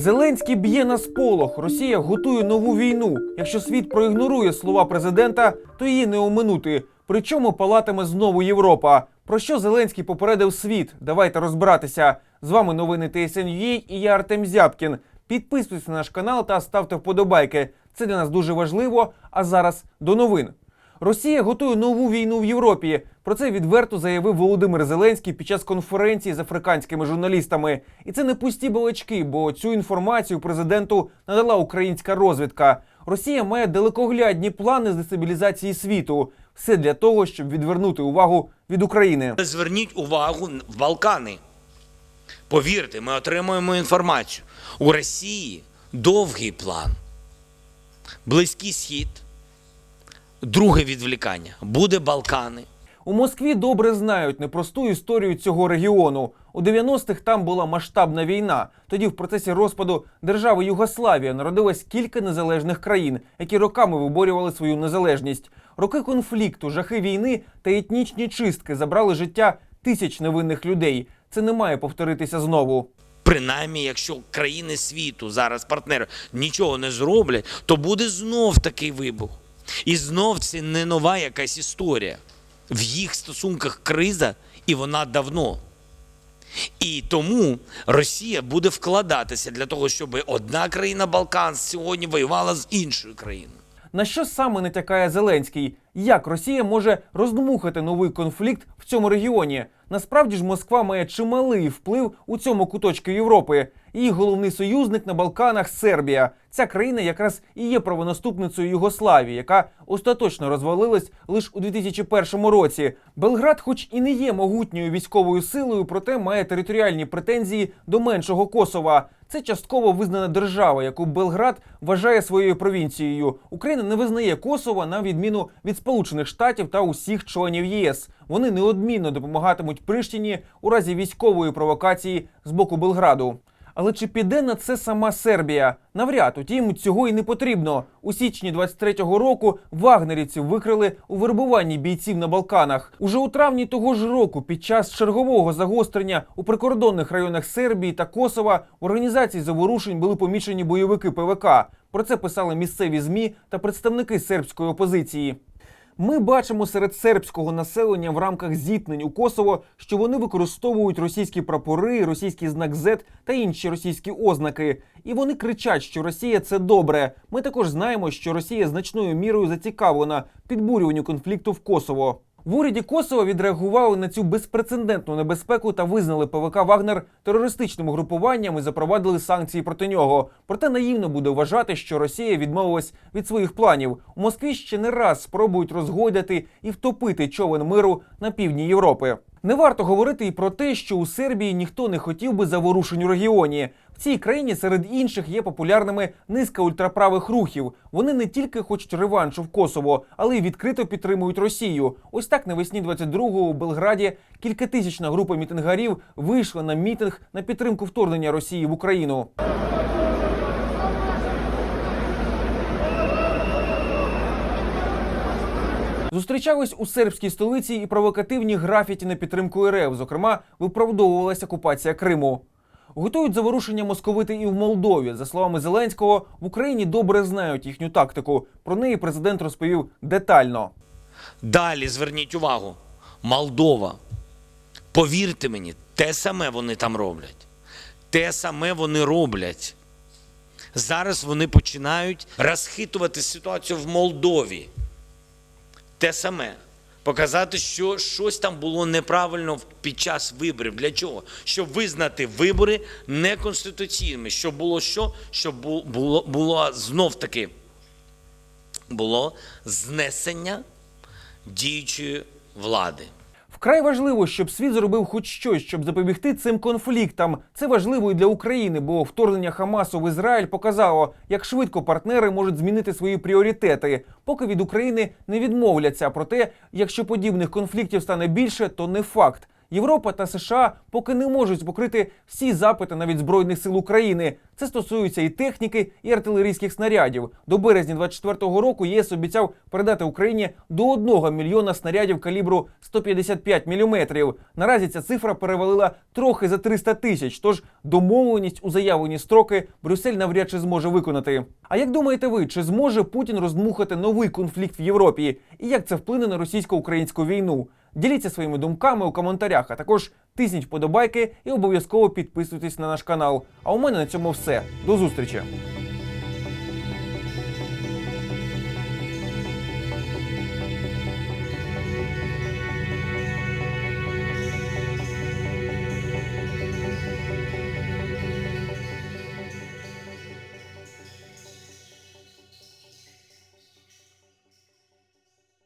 Зеленський б'є на сполох. Росія готує нову війну. Якщо світ проігнорує слова президента, то її не оминути. Причому палатиме знову Європа. Про що Зеленський попередив світ? Давайте розбиратися. З вами новини ТСНЮА і я Артем Зябкін. Підписуйтесь на наш канал та ставте вподобайки. Це для нас дуже важливо. А зараз до новин. Росія готує нову війну в Європі. Про це відверто заявив Володимир Зеленський під час конференції з африканськими журналістами. І це не пусті балачки, бо цю інформацію президенту надала українська розвідка. Росія має далекоглядні плани з дестабілізації світу. Все для того, щоб відвернути увагу від України. Зверніть увагу в Балкани. Повірте, ми отримуємо інформацію. У Росії довгий план. Близький схід. Друге відвлікання буде Балкани. У Москві добре знають непросту історію цього регіону. У 90-х там була масштабна війна. Тоді в процесі розпаду держави Югославія народилось кілька незалежних країн, які роками виборювали свою незалежність. Роки конфлікту, жахи війни та етнічні чистки забрали життя тисяч невинних людей. Це не має повторитися знову. Принаймні, якщо країни світу зараз партнери нічого не зроблять, то буде знов такий вибух. І знов це не нова якась історія. В їх стосунках криза, і вона давно. І тому Росія буде вкладатися для того, щоб одна країна Балкан сьогодні воювала з іншою країною. На що саме натякає Зеленський? Як Росія може роздмухати новий конфлікт в цьому регіоні? Насправді ж Москва має чималий вплив у цьому куточку Європи. Її головний союзник на Балканах Сербія. Ця країна якраз і є правонаступницею Югославії, яка остаточно розвалилась лише у 2001 році. Белград, хоч і не є могутньою військовою силою, проте має територіальні претензії до меншого Косова. Це частково визнана держава, яку Белград вважає своєю провінцією. Україна не визнає Косова на відміну від Сполучених Штатів та усіх членів ЄС. Вони неодмінно допомагатимуть Прищині у разі військової провокації з боку Белграду. Але чи піде на це сама Сербія? Навряд, утім, цього й не потрібно. У січні 23-го року вагнерівців викрили у вербуванні бійців на Балканах. Уже у травні того ж року, під час чергового загострення у прикордонних районах Сербії та Косова в організації заворушень були помічені бойовики ПВК. Про це писали місцеві змі та представники сербської опозиції. Ми бачимо серед сербського населення в рамках зіткнень у Косово, що вони використовують російські прапори, російський знак Z та інші російські ознаки. І вони кричать, що Росія це добре. Ми також знаємо, що Росія значною мірою зацікавлена підбурюванню конфлікту в Косово. В уряді Косова відреагували на цю безпрецедентну небезпеку та визнали ПВК Вагнер терористичним угрупуванням і запровадили санкції проти нього. Проте наївно буде вважати, що Росія відмовилась від своїх планів. У Москві ще не раз спробують розгойдати і втопити човен миру на півдні Європи. Не варто говорити і про те, що у Сербії ніхто не хотів би заворушень у регіоні. В цій країні серед інших є популярними низка ультраправих рухів. Вони не тільки хочуть реваншу в Косово, але й відкрито підтримують Росію. Ось так навесні 22-го у Белграді кількатисячна група мітингарів вийшла на мітинг на підтримку вторгнення Росії в Україну. Зустрічались у сербській столиці і провокативні графіті на підтримку РФ. Зокрема, виправдовувалася окупація Криму. Готують заворушення московити і в Молдові. За словами Зеленського, в Україні добре знають їхню тактику. Про неї президент розповів детально. Далі зверніть увагу, Молдова. Повірте мені, те саме вони там роблять. Те саме вони роблять. Зараз вони починають розхитувати ситуацію в Молдові. Те саме. Показати, що щось там було неправильно під час виборів. Для чого? Щоб визнати вибори неконституційними. Щоб було що? Щоб було, було знов таки було знесення діючої влади. Вкрай важливо, щоб світ зробив хоч щось, щоб запобігти цим конфліктам. Це важливо і для України, бо вторгнення Хамасу в Ізраїль показало, як швидко партнери можуть змінити свої пріоритети. Поки від України не відмовляться. Проте, якщо подібних конфліктів стане більше, то не факт. Європа та США поки не можуть покрити всі запити навіть збройних сил України. Це стосується і техніки, і артилерійських снарядів. До березня 24-го року ЄС обіцяв передати Україні до 1 мільйона снарядів калібру 155 мм. Наразі ця цифра перевалила трохи за 300 тисяч. Тож домовленість у заявлені строки Брюссель навряд чи зможе виконати. А як думаєте ви, чи зможе Путін роздмухати новий конфлікт в Європі? І як це вплине на російсько-українську війну? Діліться своїми думками у коментарях, а також тисніть вподобайки і обов'язково підписуйтесь на наш канал. А у мене на цьому все. До зустрічі!